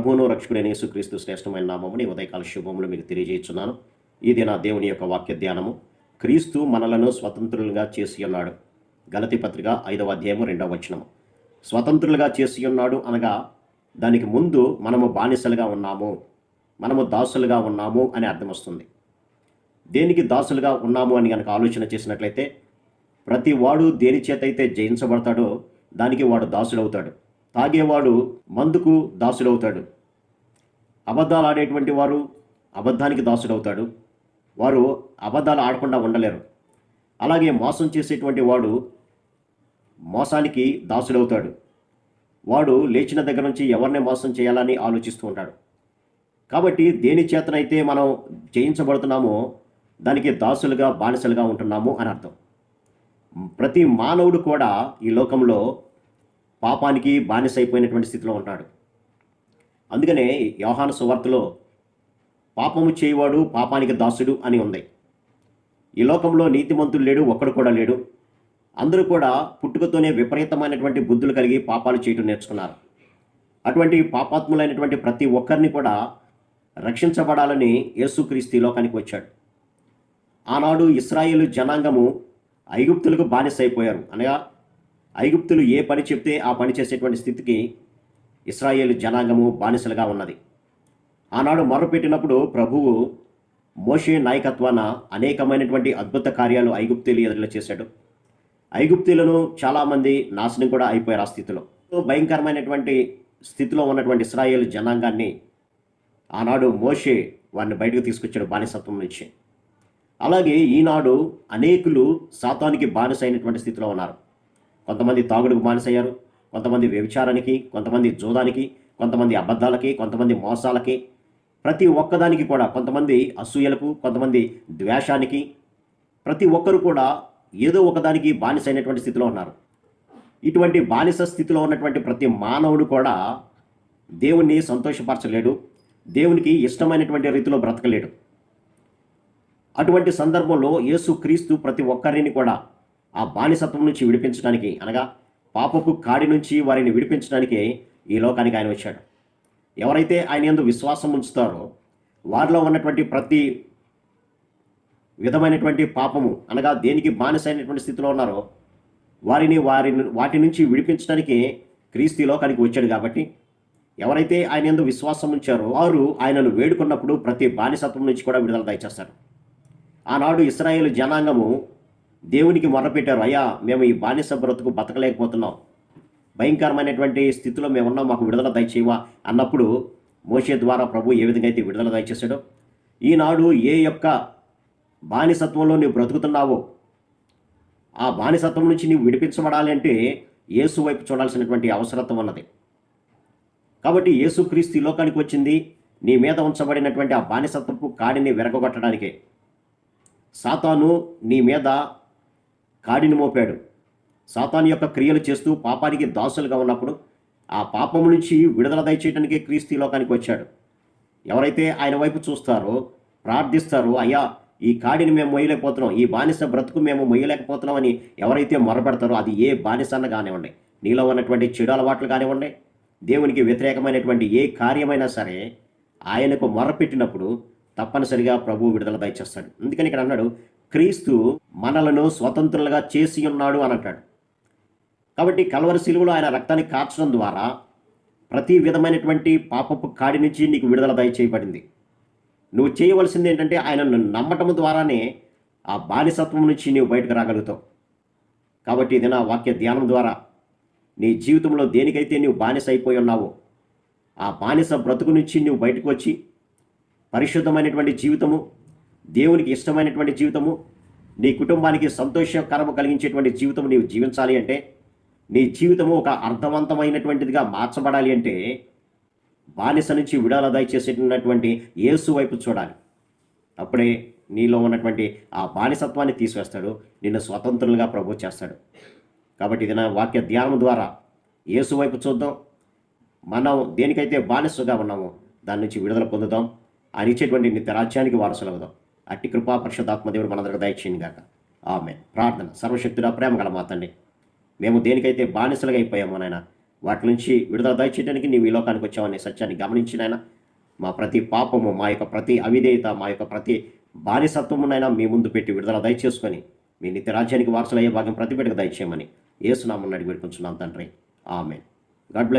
ప్రభువును రక్షకుడైన యేసుక్రీస్తు శ్రేష్టమైన నామముని ఉదయకాల శుభములు మీకు తెలియజేస్తున్నాను ఇది నా దేవుని యొక్క వాక్య ధ్యానము క్రీస్తు మనలను స్వతంత్రులుగా చేసి ఉన్నాడు గలతి పత్రిక ఐదవ అధ్యాయము రెండవ వచనము. స్వతంత్రులుగా చేసి ఉన్నాడు అనగా దానికి ముందు మనము బానిసలుగా ఉన్నాము మనము దాసులుగా ఉన్నాము అని అర్థం వస్తుంది దేనికి దాసులుగా ఉన్నాము అని కనుక ఆలోచన చేసినట్లయితే ప్రతి వాడు దేని చేత అయితే జయించబడతాడో దానికి వాడు దాసుడవుతాడు. తాగేవాడు మందుకు దాసుడవుతాడు. అబద్ధాలు ఆడేటువంటి వారు అబద్ధానికి దాసుడవుతాడు. వారు అబద్ధాలు ఆడకుండా ఉండలేరు. అలాగే మోసం చేసేటువంటి వాడు మోసానికి దాసుడవుతాడు. వాడు లేచిన దగ్గర నుంచి ఎవరిని మోసం చేయాలని ఆలోచిస్తూ ఉంటాడు. కాబట్టి దేని చేతనైతే మనం జయించబడుతున్నామో దానికి దాసులుగా బానిసలుగా ఉంటున్నాము అని అర్థం. ప్రతి మానవుడు కూడా ఈ లోకంలో పాపానికి బానిస అయిపోయినటువంటి స్థితిలో ఉంటాడు అందుకనే యోహాను సువార్తలో పాపము చేయవాడు పాపానికి దాసుడు అని ఉంది. ఈ లోకంలో నీతిమంతుడు లేడు ఒక్కడు కూడా లేడు. అందరూ కూడా పుట్టుకతోనే విపరీతమైనటువంటి బుద్ధులు కలిగి పాపాలు చేయటం నేర్చుకున్నారు. అటువంటి పాపాత్ములైనటువంటి ప్రతి ఒక్కరిని కూడా రక్షించబడాలని యేసుక్రీస్తు ఈ లోకానికి వచ్చాడు. ఆనాడు ఇస్రాయేలు జనాంగము ఐగుప్తులకు బానిస అయిపోయారు అనగా ఐగుప్తులు ఏ పని చెప్తే ఆ పని చేసేటువంటి స్థితికి ఇస్రాయేలు జనాంగము బానిసలుగా ఉన్నది. ఆనాడు మొరపెట్టినప్పుడు ప్రభువు మోషే నాయకత్వాన అనేకమైనటువంటి అద్భుత కార్యాలు ఐగుప్తులు ఎదురులో చేశాడు. ఐగుప్తులను చాలామంది నాశనం కూడా అయిపోయారు ఆ స్థితిలో. భయంకరమైనటువంటి స్థితిలో ఉన్నటువంటి ఇస్రాయేల్ జనాంగాన్ని ఆనాడు మోషే వారిని బయటకు తీసుకొచ్చాడు బానిసత్వం నుంచి. అలాగే ఈనాడు అనేకులు శాతానికి బానిస అయినటువంటి స్థితిలో ఉన్నారు. కొంతమంది తాగుడుకు బానిసయ్యారు కొంతమంది వ్యభిచారానికి కొంతమంది జూదానికి కొంతమంది అబద్ధాలకి కొంతమంది మోసాలకి ప్రతి ఒక్కదానికి కూడా కొంతమంది అసూయలకు కొంతమంది ద్వేషానికి ప్రతి ఒక్కరు కూడా ఏదో ఒకదానికి బానిస అయినటువంటి స్థితిలో ఉన్నారు. ఇటువంటి బానిస స్థితిలో ఉన్నటువంటి ప్రతి మానవుడు కూడా దేవుణ్ణి సంతోషపరచలేడు దేవునికి ఇష్టమైనటువంటి రీతిలో బ్రతకలేడు. అటువంటి సందర్భంలో యేసు క్రీస్తు ప్రతి ఒక్కరిని కూడా ఆ బానిసత్వం నుంచి విడిపించడానికి అనగా పాపపు కాడి నుంచి వారిని విడిపించడానికి ఈ లోకానికి ఆయన వచ్చాడు. ఎవరైతే ఆయన ఎందు విశ్వాసం ఉంచుతారో వారిలో ఉన్నటువంటి ప్రతి విధమైనటువంటి పాపము అనగా దేనికి బానిస అయినటువంటి స్థితిలో ఉన్నారో వారిని వారిని వాటి నుంచి విడిపించడానికి క్రీస్తు లోకానికి వచ్చాడు కాబట్టి ఎవరైతే ఆయన ఎందు విశ్వాసం ఉంచారో వారు ఆయనను వేడుకున్నప్పుడు ప్రతి బానిసత్వం నుంచి కూడా విడుదల దయచేస్తారు. ఆనాడు ఇస్రాయేల్ జనాంగము దేవునికి మొరపెట్టారు అయ్యా మేము ఈ బానిస బ్రతుకు బతకలేకపోతున్నాం. భయంకరమైనటువంటి స్థితిలో మేము ఉన్నాం. మాకు విడుదల దయచేయవా? అన్నప్పుడు మోషే ద్వారా ప్రభు ఏ విధంగా అయితే విడుదల దయచేశాడో ఈనాడు ఏ యొక్క బానిసత్వంలో నీవు బ్రతుకుతున్నావో ఆ బానిసత్వం నుంచి నీవు విడిపించబడాలి అంటే యేసు వైపు చూడాల్సినటువంటి అవసరత్వం ఉన్నది. కాబట్టి యేసుక్రీస్తు ఈ లోకానికి వచ్చింది. నీ మీద ఉంచబడినటువంటి ఆ బానిసత్వపు కాడిని విరగొట్టడానికే సాతాను నీ మీద కాడిని మోపాడు. సాతాన్ యొక్క క్రియలు చేస్తూ పాపానికి దాసులుగా ఉన్నప్పుడు ఆ పాపము నుంచి విడుదల దయచేయడానికి క్రీస్తు లోకానికి వచ్చాడు. ఎవరైతే ఆయన వైపు చూస్తారో ప్రార్థిస్తారో అయ్యా ఈ కాడిని మేము మొయ్యలేకపోతున్నాం ఈ బానిస బ్రతుకు మేము మొయ్యలేకపోతున్నాం అని ఎవరైతే మొరపెడతారో అది ఏ బానిస అన్న కానివ్వండి నీలో ఉన్నటువంటి చెడు అలవాట్లు కానివ్వండి దేవునికి వ్యతిరేకమైనటువంటి ఏ కార్యమైనా సరే ఆయనకు మొరపెట్టినప్పుడు తప్పనిసరిగా ప్రభు విడుదల దయచేస్తాడు. అందుకని ఇక్కడ అన్నాడు క్రీస్తు మనలను స్వతంత్రులుగా చేసి ఉన్నాడు అని అంటాడు. కాబట్టి కలవరి శిలువలో ఆయన రక్తాన్ని కార్చడం ద్వారా ప్రతి విధమైనటువంటి పాపపు కాడి నుంచి నీకు విడుదల దయచేయబడింది. నువ్వు చేయవలసింది ఏంటంటే ఆయనను నమ్మటం ద్వారానే ఆ బానిసత్వం నుంచి నీవు బయటకు రాగలుగుతావు. కాబట్టి ఇది నా వాక్య ధ్యానం ద్వారా నీ జీవితంలో దేనికైతే నీవు బానిస అయిపోయి ఉన్నావో ఆ బానిస బ్రతుకు నుంచి నువ్వు బయటకు వచ్చి పరిశుద్ధమైనటువంటి జీవితము దేవునికి ఇష్టమైనటువంటి జీవితము నీ కుటుంబానికి సంతోషకరము కలిగించేటువంటి జీవితం నీవు జీవించాలి అంటే నీ జీవితము ఒక అర్థవంతమైనటువంటిదిగా మార్చబడాలి అంటే బానిస నుంచి విడాల దయచేసేటటువంటి యేసు వైపు చూడాలి. అప్పుడే నీలో ఉన్నటువంటి ఆ బానిసత్వాన్ని తీసివేస్తాడు నిన్ను స్వతంత్రులుగా ప్రభు చేస్తాడు. కాబట్టి ఇది నా వాక్య ధ్యానం ద్వారా యేసు వైపు చూద్దాం. మనం దేనికైతే బానిసగా ఉన్నామో దాని నుంచి విడుదల పొందుదాం. ఆయన ఇచ్చేటువంటి నిత్య రాజ్యానికి వారసులవుదాం. అట్టి కృపా పరిషదాత్మ దేవుడు మనందరికి దయచేయండి గాక. ఆమె ప్రార్థన. సర్వశక్తుడా ప్రేమ గల మా మేము దేనికైతే బానిసలుగా అయిపోయామో నాయన వాటి నుంచి విడుదల దయచేయడానికి నీవు ఈ లోకానికి వచ్చావనే సత్యాన్ని గమనించినైనా మా ప్రతి పాపము మా యొక్క ప్రతి అవిధేయత మా యొక్క ప్రతి బానిసత్వమునైనా మీ ముందు పెట్టి విడుదల దయచేసుకొని మీ నిత్య రాజ్యానికి వారసులయ్యే భాగం ప్రతి బిడ్డకు దయచేయమని ఏసునామని అడిగి పెట్టుకుంటున్నాం తండ్రి. ఆమె గాడ్ బ్లెస్